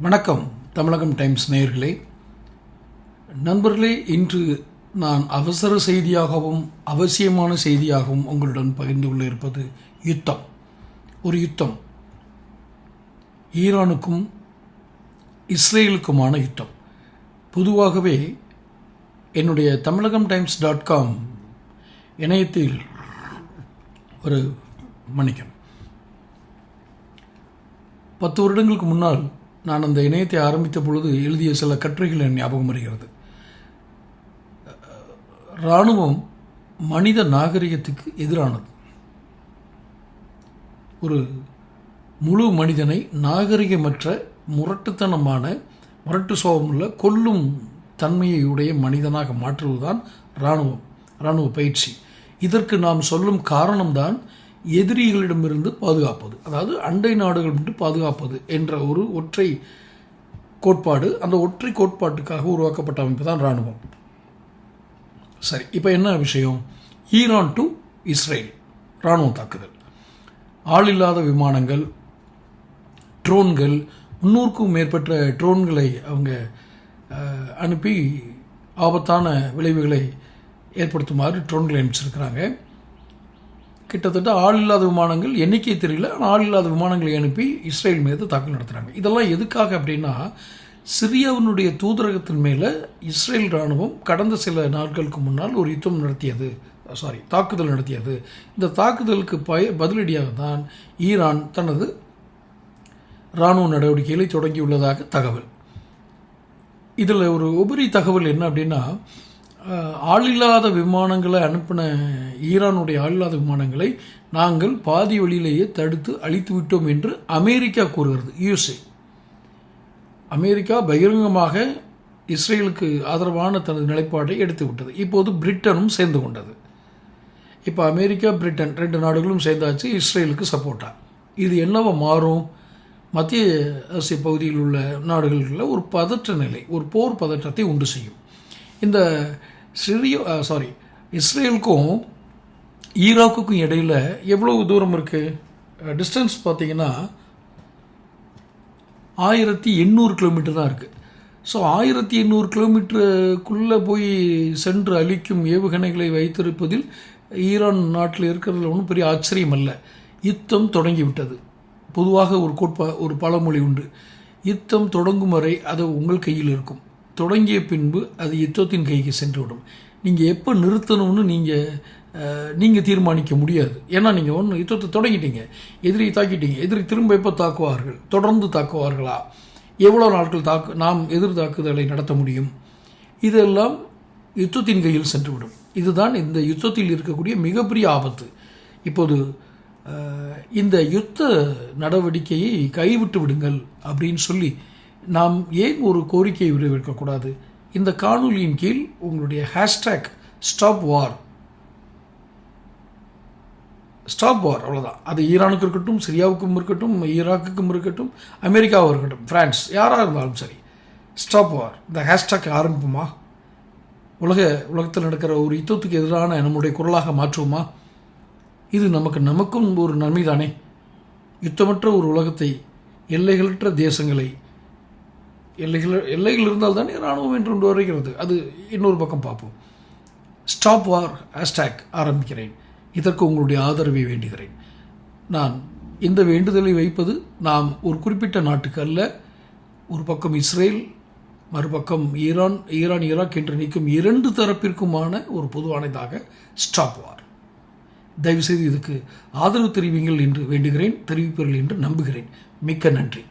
வணக்கம் தமிழகம் டைம்ஸ் நேயர்களே. நண்பர்களே இன்று நான் அவசர செய்தியாகவும் அவசியமான செய்தியாகவும் உங்களுடன் பகிர்ந்து கொள்ள இருப்பது யுத்தம். ஒரு யுத்தம். ஈரானுக்கும் இஸ்ரேலுக்குமான யுத்தம். பொதுவாகவே என்னுடைய தமிழகம் டைம்ஸ் டாட் காம் இணையத்தில் ஒரு மன்னிக்கணும் பத்து வருடங்களுக்கு முன்னால் நான் அந்த இணையத்தை ஆரம்பித்த பொழுது எழுதிய சில கட்டுரைகள் என் ஞாபகம் வருகிறது. இராணுவம் மனித நாகரிகத்துக்கு எதிரானது. ஒரு முழு மனிதனை நாகரிகமற்ற முரட்டுத்தனமான முரட்டு சோகமுள்ள கொல்லும் தன்மையை உடைய மனிதனாக மாற்றுவதுதான் இராணுவம் இராணுவ பயிற்சி. இதற்கு நாம் சொல்லும் காரணம்தான் எதிரிகளிடமிருந்து பாதுகாப்பது. அதாவது அண்டை நாடுகளிலிருந்து பாதுகாப்பது என்ற ஒரு ஒற்றை கோட்பாடு அந்த ஒற்றை கோட்பாட்டுக்காக உருவாக்கப்பட்ட அமைப்பு தான் இராணுவம். சரி இப்போ என்ன விஷயம்? ஈரான் டு இஸ்ரேல் இராணுவ தாக்குதல். ஆள் இல்லாத விமானங்கள் ட்ரோன்கள் முன்னூறுக்கும் மேற்பட்ட ட்ரோன்களை அவங்க அனுப்பி ஆபத்தான விளைவுகளை ஏற்படுத்துமாறு ட்ரோன்களை அனுப்பிச்சிருக்கிறாங்க. கிட்டத்தட்ட ஆள் இல்லாத விமானங்கள் எண்ணிக்கை தெரியல ஆனால் ஆள் இல்லாத விமானங்களை அனுப்பி இஸ்ரேல் மீது தாக்குதல் நடத்துகிறாங்க இதெல்லாம் எதுக்காக அப்படின்னா சிரியாவினுடைய தூதரகத்தின் மேலே இஸ்ரேல் இராணுவம் கடந்த சில நாட்களுக்கு முன்னால் ஒரு யுத்தம் நடத்தியது. சாரி தாக்குதல் நடத்தியது. இந்த தாக்குதலுக்கு பய பதிலடியாக தான் ஈரான் தனது இராணுவ நடவடிக்கைகளை தொடங்கியுள்ளதாக தகவல். இதில் ஒரு உபரி தகவல் என்ன அப்படின்னா ஆளில்லாத விமானங்களை அனுப்பின ஈரானுடைய ஆளில்லாத விமானங்களை நாங்கள் பாதி வழியிலேயே தடுத்து அழித்து விட்டோம் என்று அமெரிக்கா கூறுகிறது யுஎஸ்ஏ. அமெரிக்கா பகிரங்கமாக இஸ்ரேலுக்கு ஆதரவான தனது நிலைப்பாட்டை எடுத்து விட்டது. இப்போது பிரிட்டனும் சேர்ந்து கொண்டது. இப்போ அமெரிக்கா பிரிட்டன் ரெண்டு நாடுகளும் சேர்ந்தாச்சு இஸ்ரேலுக்கு சப்போர்ட்டா. இது என்னவா மாறும்? மத்திய ஆசிய பகுதியில் உள்ள நாடுகளில் ஒரு பதற்ற நிலை ஒரு போர் பதற்றத்தை உண்டு செய்யும். இந்த சிறிய சாரி இஸ்ரேலுக்கும் ஈராக்குக்கும் இடையில் எவ்வளவு தூரம் இருக்குது டிஸ்டன்ஸ் பார்த்தீங்கன்னா ஆயிரத்தி எண்ணூறு கிலோமீட்டர் தான் இருக்குது ஸோ ஆயிரத்தி எண்ணூறு கிலோமீட்டருக்குள்ளே போய் சென்று அழிக்கும் ஏவுகணைகளை வைத்திருப்பதில் ஈரான் நாட்டில் இருக்கிறதுல ஒன்றும் பெரிய ஆச்சரியம் அல்ல. யுத்தம் தொடங்கிவிட்டது பொதுவாக ஒரு கோட்பா ஒரு பழமொழி உண்டு. யுத்தம் தொடங்கும் வரை அது உங்கள் கையில் இருக்கும். தொடங்கிய பின்பு அது யுத்தத்தின் கைக்கு சென்றுவிடும். நீங்கள் எப்போ நிறுத்தணும்னு நீங்கள் நீங்கள் தீர்மானிக்க முடியாது. ஏன்னா நீங்கள் ஒன்று யுத்தத்தை தொடங்கிட்டீங்க. எதிரி தாக்கிட்டீங்க. எதிரி திரும்ப எப்போ தாக்குவார்கள்? தொடர்ந்து தாக்குவார்களா? எவ்வளோ நாட்கள் தாக்கு நாம் எதிர் தாக்குதலை நடத்த முடியும்? இதெல்லாம் யுத்தத்தின் கையில் சென்றுவிடும். இதுதான் இந்த யுத்தத்தில் இருக்கக்கூடிய மிகப்பெரிய ஆபத்து. இப்போது இந்த யுத்த நடவடிக்கையை கைவிட்டு விடுங்கள் அப்படின்னு சொல்லி நாம் ஏன் ஒரு கோரிக்கையை விடுவிக்கக்கூடாது? இந்த காணொலியின் கீழ் உங்களுடைய hashtag stop war stop war அவ்வளோதான் அது ஈரானுக்கு இருக்கட்டும் சிரியாவுக்கும் இருக்கட்டும் ஈராக்குக்கும் இருக்கட்டும் அமெரிக்காவும் இருக்கட்டும் பிரான்ஸ் யாராக இருந்தாலும் சரி. ஸ்டாப் வார் இந்த ஹேஷ்டாக் ஆரம்பிப்போமா? உலக உலகத்தில் நடக்கிற ஒரு யுத்தத்துக்கு எதிரான நம்முடைய குரலாக மாற்றுவோமா? இது நமக்கு நமக்கும் ஒரு நன்மை தானே யுத்தமற்ற ஒரு உலகத்தை எல்லைகளற்ற தேசங்களை எல்லைகள் எல்லைகள் இருந்தால் தானே இராணுவம் என்று ஒன்று வருகிறது. அது இன்னொரு பக்கம் பார்ப்போம். ஸ்டாப் வார் ஹேஷ்டேக் ஆரம்பிக்கிறேன். இதற்கு உங்களுடைய ஆதரவை வேண்டுகிறேன். நான் இந்த வேண்டுதலை வைப்பது நாம் ஒரு குறிப்பிட்ட நாட்டுக்கு அல்ல ஒரு பக்கம் இஸ்ரேல் மறுபக்கம் ஈரான் ஈரான் ஈராக் என்று நிற்கும் இரண்டு தரப்பிற்குமான ஒரு பொதுவானதாக ஸ்டாப் வார் தயவுசெய்து இதுக்கு ஆதரவு தெரிவிங்கள் என்று வேண்டுகிறேன் தெரிவிப்பீர்கள் என்று நம்புகிறேன். மிக்க நன்றி.